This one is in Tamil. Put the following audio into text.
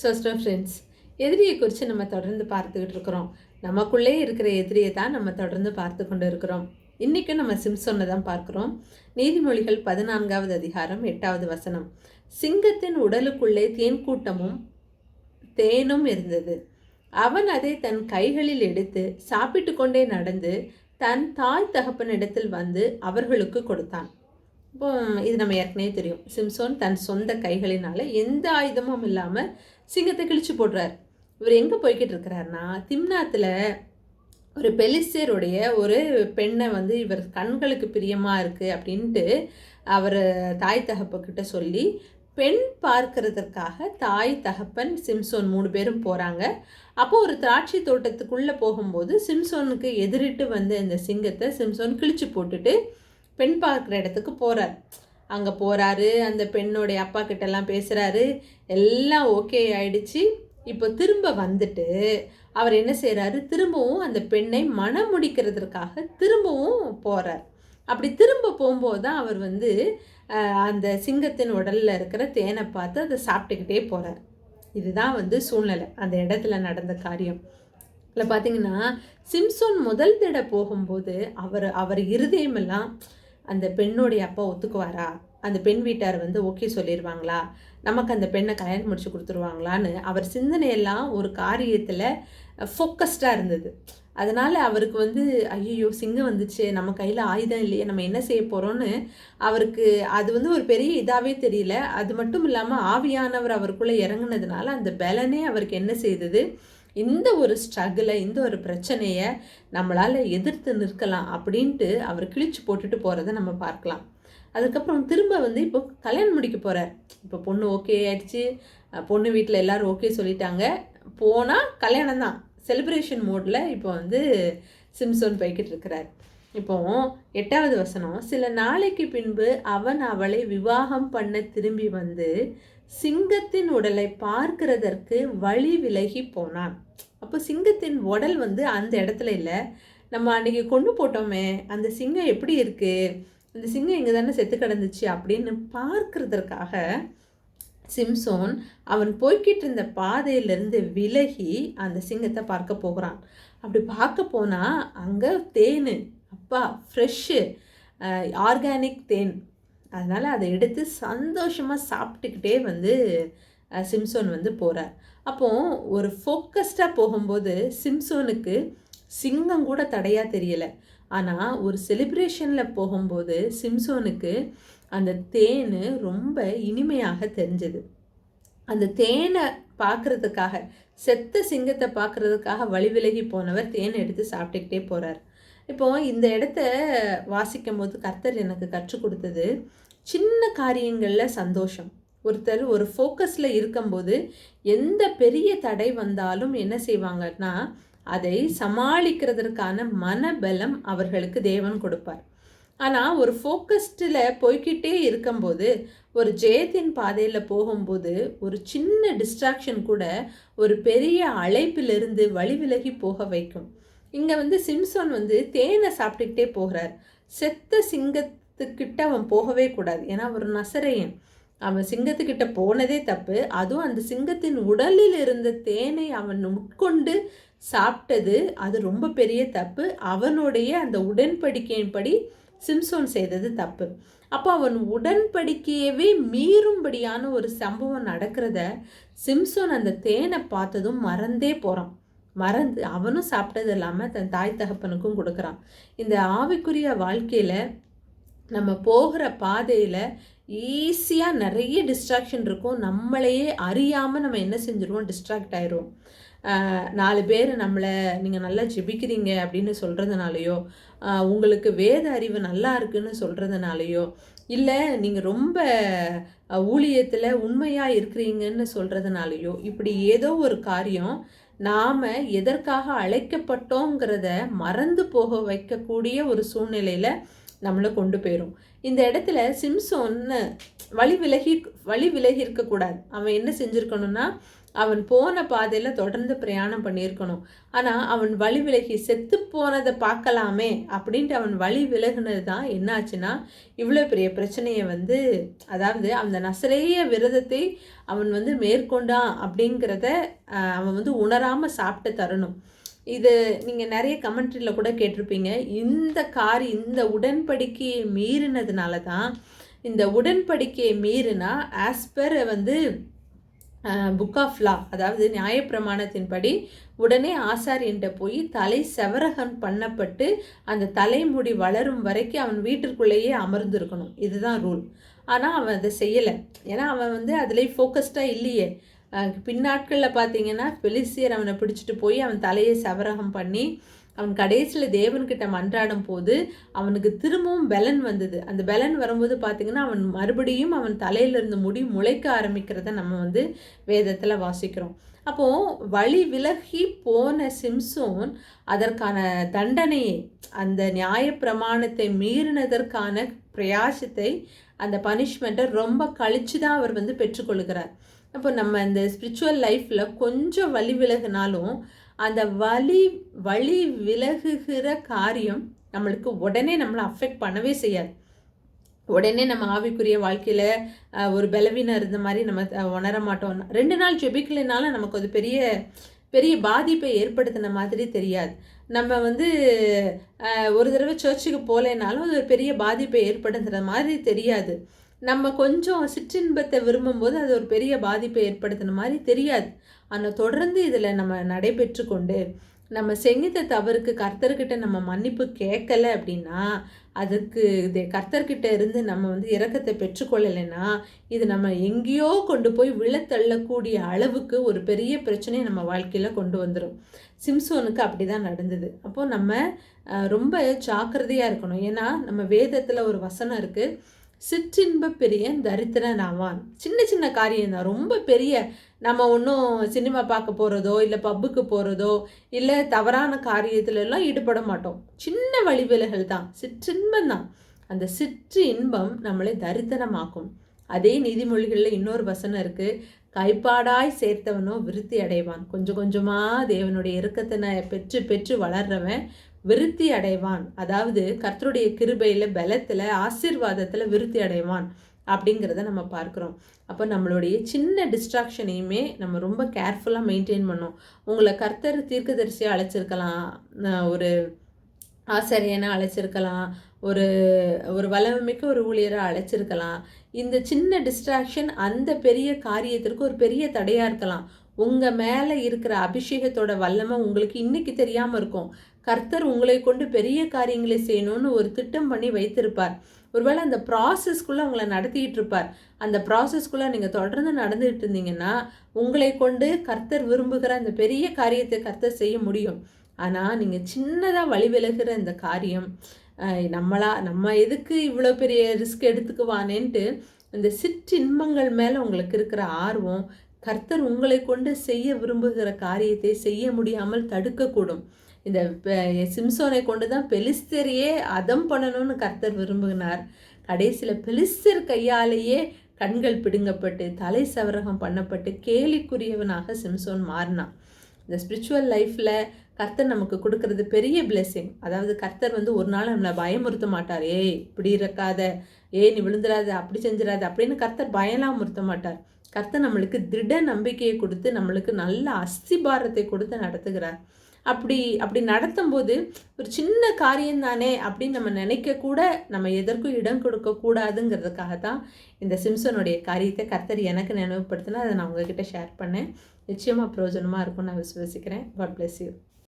சோஸ்டோ ஃப்ரெண்ட்ஸ் எதிரியை குறித்து நம்ம தொடர்ந்து பார்த்துக்கிட்டு இருக்கிறோம். நமக்குள்ளே இருக்கிற எதிரியை தான் நம்ம தொடர்ந்து பார்த்து கொண்டு இருக்கிறோம். இன்றைக்கும் நம்ம சிம்சோனை தான் பார்க்குறோம். நீதிமொழிகள் பதினான்காவது அதிகாரம் எட்டாவது வசனம். சிங்கத்தின் உடலுக்குள்ளே தேன்கூட்டமும் தேனும் இருந்தது. அவன் அதை தன் கைகளில் எடுத்து சாப்பிட்டு கொண்டே நடந்து தன் தாய் தகப்பனிடத்தில் வந்து அவர்களுக்கு கொடுத்தான். இப்போ இது நம்ம ஏற்கனவே தெரியும். சிம்சோன் தன் சொந்த கைகளினால் எந்த ஆயுதமும் இல்லாமல் சிங்கத்தை கிழிச்சு போடுறார். இவர் எங்கே போய்கிட்டு இருக்கிறாருன்னா திம்னாத்தில் ஒரு பெலிஸ்டருடைய ஒரு பெண்ணை வந்து இவர் கண்களுக்கு பிரியமாக இருக்குது அப்படின்ட்டு அவர் தாய் தகப்பக்கிட்ட சொல்லி பெண் பார்க்கறதற்காக தாய் தகப்பன் சிம்சோன் மூணு பேரும் போகிறாங்க அப்போ ஒரு திராட்சை தோட்டத்துக்குள்ளே போகும்போது சிம்சோனுக்கு எதிரிட்டு வந்த இந்த சிங்கத்தை சிம்சோன் கிழிச்சு போட்டுட்டு பெண் பார்க்குற இடத்துக்கு போகிறார் அங்கே போகிறாரு அந்த பெண்ணுடைய அப்பா கிட்டலாம் பேசுகிறாரு எல்லாம் ஓகே ஆயிடுச்சு. இப்போ திரும்ப வந்துட்டு அவர் என்ன செய்கிறாரு திரும்பவும் அந்த பெண்ணை மனம் முடிக்கிறதுக்காக திரும்பவும் போகிறார் அப்படி திரும்ப போகும்போது தான் அவர் வந்து அந்த சிங்கத்தின் உடலில் இருக்கிற தேனை பார்த்து அதை சாப்பிட்டுக்கிட்டே போகிறார் இதுதான் வந்து சூழ்நிலை. அந்த இடத்துல நடந்த காரியம். இல்லை பார்த்தீங்கன்னா சிம்சோன் முதல் தடவை போகும்போது அவர் அவர் இருதயமெல்லாம் அந்த பெண்ணுடைய அப்பா ஒத்துக்குவாரா? அந்த பெண் வீட்டார் வந்து ஓகே சொல்லிடுவாங்களா நமக்கு அந்த பெண்ணை கல்யாணம் முடிச்சு கொடுத்துருவாங்களான்னு அவர் சிந்தனையெல்லாம் ஒரு காரியத்தில் ஃபோக்கஸ்டாக இருந்தது. அதனால் அவருக்கு வந்து ஐயோ சிங்கம் வந்துச்சு நம்ம கையில் ஆயுதம் இல்லையே நம்ம என்ன செய்ய போகிறோன்னு அவருக்கு அது வந்து ஒரு பெரிய இதாகவே தெரியல. அது மட்டும் இல்லாமல் ஆவியானவர் அவருக்குள்ளே இறங்குனதுனால அந்த பலனே அவருக்கு என்ன செய்தது? இந்த ஒரு ஸ்ட்ரகிளை இந்த ஒரு பிரச்சனையை நம்மளால் எதிர்த்து நிற்கலாம் அப்படின்ட்டு அவர் கிழிச்சு போட்டுட்டு போகிறத நம்ம பார்க்கலாம். அதுக்கப்புறம் திரும்ப வந்து இப்போ கல்யாணம் முடிக்க போகிறார் இப்போ பொண்ணு ஓகே ஆயிடுச்சு. பொண்ணு வீட்டில் எல்லாரும் ஓகே சொல்லிட்டாங்க. போனால் கல்யாணம் தான். செலிப்ரேஷன் மோடில் இப்போ வந்து சிம்சோன் போய்கிட்டு இருக்கிறார். இப்போ எட்டாவது வசனம் சில நாளைக்கு பின்பு அவன் அவளை விவாகம் பண்ண திரும்பி வந்து சிங்கத்தின் உடலை பார்க்கிறதற்கு வழி விலகி போனான். அப்போ சிங்கத்தின் உடல் வந்து அந்த இடத்துல இல்லை. நம்ம அன்றைக்கி கொண்டு போட்டோமே அந்த சிங்கம் எப்படி இருக்குது அந்த சிங்கம் இங்கே தானே செத்து கிடந்துச்சு அப்படின்னு பார்க்கறதற்காக சிம்சோன் அவன் போய்கிட்டு இருந்த பாதையிலிருந்து விலகி அந்த சிங்கத்தை பார்க்க போகிறான். அப்படி பார்க்க போனால் அங்கே தேன் அப்பா ஃப்ரெஷ்ஷு ஆர்கானிக் தேன். அதனால் அதை எடுத்து சந்தோஷமாக சாப்பிட்டுக்கிட்டே வந்து சிம்சோன் வந்து போகிறார் அப்போது ஒரு ஃபோக்கஸ்டாக போகும்போது சிம்சோனுக்கு சிங்கம் கூட தடையாக தெரியலை. ஆனால் ஒரு செலிப்ரேஷனில் போகும்போது சிம்சோனுக்கு அந்த தேன் ரொம்ப இனிமையாக தெரிஞ்சது. அந்த தேனை பார்க்கறதுக்காக செத்த சிங்கத்தை பார்க்கறதுக்காக வழி விலகி போனவர் தேன் எடுத்து சாப்பிட்டுக்கிட்டே போகிறார் இப்போ இந்த இடத்த வாசிக்கும் போது கர்த்தர் எனக்கு கற்றுக் கொடுத்தது சின்ன காரியங்களில் சந்தோஷம். ஒருத்தர் ஒரு ஃபோக்கஸில் இருக்கும்போது எந்த பெரிய தடை வந்தாலும் என்ன செய்வாங்கன்னா அதை சமாளிக்கிறதற்கான மனபலம் அவர்களுக்கு தேவன் கொடுப்பார். ஆனால் ஒரு ஃபோக்கஸ்டில் போய்க்கிட்டே இருக்கும்போது ஒரு ஜெயத்தின் பாதையில் போகும்போது ஒரு சின்ன டிஸ்ட்ராக்ஷன் கூட ஒரு பெரிய அழைப்பிலிருந்து வழி விலகி போக வைக்கும். இங்கே வந்து சிம்சோன் வந்து தேனை சாப்பிட்டுக்கிட்டே போகிறார். செத்த சிங்கத்துக்கிட்ட அவன் போகவே கூடாது. ஏன்னா அவர் நசரையன். அவன் சிங்கத்துக்கிட்ட போனதே தப்பு. அதுவும் அந்த சிங்கத்தின் உடலில் இருந்த தேனை அவன் உட்கொண்டு சாப்பிட்டது அது ரொம்ப பெரிய தப்பு. அவனுடைய அந்த உடன்படிக்கையின்படி சிம்சோன் செய்தது தப்பு. அப்போ அவன் உடன்படிக்கையவே மீறும்படியான ஒரு சம்பவம் நடக்கிறத சிம்சோன் அந்த தேனை பார்த்ததும் மறந்தே போகிறான் மறந்து அவனும் சாப்பிட்டது இல்லாமல் தன் தாய் தகப்பனுக்கும் கொடுக்குறான். இந்த ஆவிக்குரிய வாழ்க்கையில் நம்ம போகிற பாதையில் ஈஸியாக நிறைய டிஸ்ட்ராக்ஷன் இருக்கும். நம்மளையே அறியாமல் நம்ம என்ன செஞ்சுருவோம்? டிஸ்ட்ராக்ட் ஆயிரும் நாலு பேர் நம்மளை நீங்கள் நல்லா ஜெபிக்கிறீங்க அப்படின்னு சொல்கிறதுனாலையோ உங்களுக்கு வேத அறிவு நல்லா இருக்குன்னு சொல்கிறதுனாலையோ இல்லை நீங்கள் ரொம்ப ஊழியத்தில் உண்மையாக இருக்கிறீங்கன்னு சொல்கிறதுனாலையோ இப்படி ஏதோ ஒரு காரியம் நாம் எதற்காக அழைக்கப்பட்டோங்கிறத மறந்து போக வைக்கக்கூடிய ஒரு சூழ்நிலையில் நம்மளை கொண்டு போயிடும் இந்த இடத்துல சிம்சோன்னு வழி விலகி வழி விலகி இருக்கக்கூடாது. அவன் என்ன செஞ்சுருக்கணும்னா அவன் போன பாதையில் தொடர்ந்து பிரயாணம் பண்ணியிருக்கணும். ஆனால் அவன் வழி விலகி செத்து போனதை பார்க்கலாமே அப்படின்ட்டு அவன் வழி விலகுனது தான் என்னாச்சுன்னா இவ்வளோ பெரிய பிரச்சனையை வந்து அதாவது அந்த நசரேய விரதத்தை அவன் வந்து மேற்கொண்டான் அப்படிங்கிறத அவன் வந்து உணராமல் சாப்பிட்டு தரணும். இது நீங்கள் நிறைய கமெண்ட்ரியில் கூட கேட்டிருப்பீங்க. இந்த காரி இந்த உடன்படிக்கையை மீறினதுனால தான் இந்த உடன்படிக்கையை மீறினா ஆஸ்பர் வந்து புக் ஆஃப் லா அதாவது நியாயப்பிரமாணத்தின்படி உடனே ஆசாரியன்ட்ட போய் தலை செவரகன் பண்ணப்பட்டு அந்த தலைமுடி வளரும் வரைக்கும் அவன் வீட்டிற்குள்ளேயே அமர்ந்திருக்கணும். இதுதான் ரூல் ஆனால் அவன் அதை செய்யலை. ஏன்னா அவன் வந்து அதுலேயே ஃபோக்கஸ்டாக இல்லையே. பின்னாட்களில் பார்த்தீங்கன்னா பெலிசியர் அவனை பிடிச்சிட்டு போய் அவன் தலையை செவரகம் பண்ணி அவன் கடைசியில் தேவன்கிட்ட மன்றாடும் போது அவனுக்கு திரும்பவும் பலன் வந்தது. அந்த பலன் வரும்போது பார்த்திங்கன்னா அவன் மறுபடியும் அவன் தலையிலிருந்து முடி முளைக்க ஆரம்பிக்கிறத நம்ம வந்து வேதத்தில் வாசிக்கிறோம். அப்போது வழி விலகி போன சிம்சோன் அதற்கான தண்டனையை அந்த நியாய பிரமாணத்தை மீறினதற்கான பிரயாசத்தை அந்த பனிஷ்மெண்ட்டை ரொம்ப கழித்து தான் அவர் வந்து பெற்றுக்கொள்கிறார். அப்போ நம்ம இந்த ஸ்பிரிச்சுவல் லைஃப்பில் கொஞ்சம் வழி விலகினாலும் அந்த வலி வழி விலகுகிற காரியம் நம்மளுக்கு உடனே நம்மளை அஃபெக்ட் பண்ணவே செய்யாது. உடனே நம்ம ஆவிக்குரிய வாழ்க்கையில் ஒரு பலவீனம் இருந்த மாதிரி நம்ம உணர மாட்டோம். ரெண்டு நாள் ஜெபிக்கலைனாலும் நமக்கு அது பெரிய பெரிய பாதிப்பை ஏற்படுத்தின மாதிரி தெரியாது. நம்ம வந்து ஒரு தடவை சர்ச்சுக்கு போகலைனாலும் அது ஒரு பெரிய பாதிப்பை ஏற்படுத்துகிற மாதிரி தெரியாது. நம்ம கொஞ்சம் சிற்றின்பத்தை விரும்பும்போது அது ஒரு பெரிய பாதிப்பை ஏற்படுத்தின மாதிரி தெரியாது. ஆனால் தொடர்ந்து இதில் நம்ம நடைபெற்று கொண்டு நம்ம செஞ்சித்த தவறுக்கு கர்த்தர்கிட்ட நம்ம மன்னிப்பு கேட்கல அப்படின்னா அதுக்கு இது கர்த்தர்கிட்ட இருந்து நம்ம வந்து இறக்கத்தை பெற்றுக்கொள்ளலைன்னா இது நம்ம எங்கேயோ கொண்டு போய் விழத்தள்ளக்கூடிய அளவுக்கு ஒரு பெரிய பிரச்சனையை நம்ம வாழ்க்கையில் கொண்டு வந்துடும் சிம்சோனுக்கு அப்படி தான் நடந்தது. அப்போது நம்ம ரொம்ப ஜாக்கிரதையாக இருக்கணும். ஏன்னா நம்ம வேதத்தில் ஒரு வசனம் இருக்குது சிற்றின்ப பெரிய தரித்திரன் ஆவான் சின்ன சின்ன காரியம் தான். ரொம்ப பெரிய நம்ம ஒன்றும் சினிமா பார்க்க போகிறதோ இல்லை பப்புக்கு போகிறதோ இல்லை தவறான காரியத்திலெல்லாம் ஈடுபட மாட்டோம். சின்ன வழிவிலகல் தான். சிற்றின்பம் தான். அந்த சிற்று இன்பம் நம்மளை தரித்திரமாக்கும். அதே நீதிமொழிகளில் இன்னொரு வசனம் இருக்குது கைப்பாடாய் சேர்த்தவனோ விருத்தி அடைவான். கொஞ்சம் கொஞ்சமாக தேவனுடைய இறுக்கத்தை பெற்று பெற்று வளர்றவன் விருத்தி அடைவான். அதாவது கர்த்தருடைய கிருபையில் பலத்தில் ஆசிர்வாதத்தில் விருத்தி அடைவான் அப்படிங்கிறத நம்ம பார்க்குறோம். அப்போ நம்மளுடைய சின்ன டிஸ்ட்ராக்ஷனையுமே நம்ம ரொம்ப கேர்ஃபுல்லாக மெயின்டைன் பண்ணோம். உங்களை கர்த்தர் தீர்க்கதரிசியாக அழைச்சிருக்கலாம். ஒரு ஆசிரியனை அழைச்சிருக்கலாம். ஒரு ஒரு வளமிக்க ஒரு ஊழியரை அழைச்சிருக்கலாம். இந்த சின்ன டிஸ்ட்ராக்ஷன் அந்த பெரிய காரியத்திற்கு ஒரு பெரிய தடையாக இருக்கலாம். உங்கள் மேலே இருக்கிற அபிஷேகத்தோட வல்லமை உங்களுக்கு இன்றைக்கி தெரியாமல் இருக்கும். கர்த்தர் உங்களை கொண்டு பெரிய காரியங்களை செய்யணும்னு ஒரு திட்டம் பண்ணி வைத்திருப்பார். ஒருவேளை அந்த ப்ராசஸ்க்குள்ளே உங்களை நடத்திக்கிட்டு இருப்பார். அந்த ப்ராசஸ்க்குள்ளே நீங்கள் தொடர்ந்து நடந்துகிட்டு இருந்தீங்கன்னா உங்களை கொண்டு கர்த்தர் விரும்புகிற அந்த பெரிய காரியத்தை கர்த்தர் செய்ய முடியும். ஆனால் நீங்கள் சின்னதாக வழி விலகிற இந்த காரியம் நம்மளா நம்ம எதுக்கு இவ்வளோ பெரிய ரிஸ்க் எடுத்துக்குவானேன்ட்டு இந்த சிற்றின்பங்கள் மேலே உங்களுக்கு இருக்கிற ஆர்வம் கர்த்தர் உங்களை கொண்டு செய்ய விரும்புகிற காரியத்தை செய்ய முடியாமல் தடுக்கக்கூடும். இந்த சிம்சோனை கொண்டு தான் பெலிஸ்தரையே அதம் பண்ணணும்னு கர்த்தர் விரும்புகிறார் கடைசியில் பெலிஸ்தர் கையாலேயே கண்கள் பிடுங்கப்பட்டு தலை சவரகம் பண்ணப்பட்டு கேலிக்குரியவனாக சிம்சோன் மாறினான். இந்த ஸ்பிரிச்சுவல் லைஃப்பில் கர்த்தர் நமக்கு கொடுக்கறது பெரிய பிளெஸ்ஸிங் அதாவது கர்த்தர் வந்து ஒரு நாள் நம்மளை பயமுறுத்த மாட்டார். ஏய் இப்படி இருக்காத ஏ நீ விழுந்துடாத. அப்படி செஞ்சிடாத. அப்படின்னு கர்த்தர் பயலாம் முறுத்த மாட்டார். கர்த்தர் நம்மளுக்கு திட நம்பிக்கையை கொடுத்து நம்மளுக்கு நல்ல அஸ்திபாரத்தை கொடுத்து நடத்துகிறார். அப்படி அப்படி நடத்தும் போது ஒரு சின்ன காரியம் தானே அப்படின்னு நம்ம நினைக்க கூட நம்ம எதற்கும் இடம் கொடுக்கக்கூடாதுங்கிறதுக்காக தான் இந்த சிம்சனுடைய காரியத்தை கர்த்தர் எனக்கு நினைவுபடுத்தினா அதை நான் உங்ககிட்ட ஷேர் பண்ணேன். நிச்சயமாக பிரயோஜனமாக இருக்கும்னு நான் விசுவசிக்கிறேன். God bless you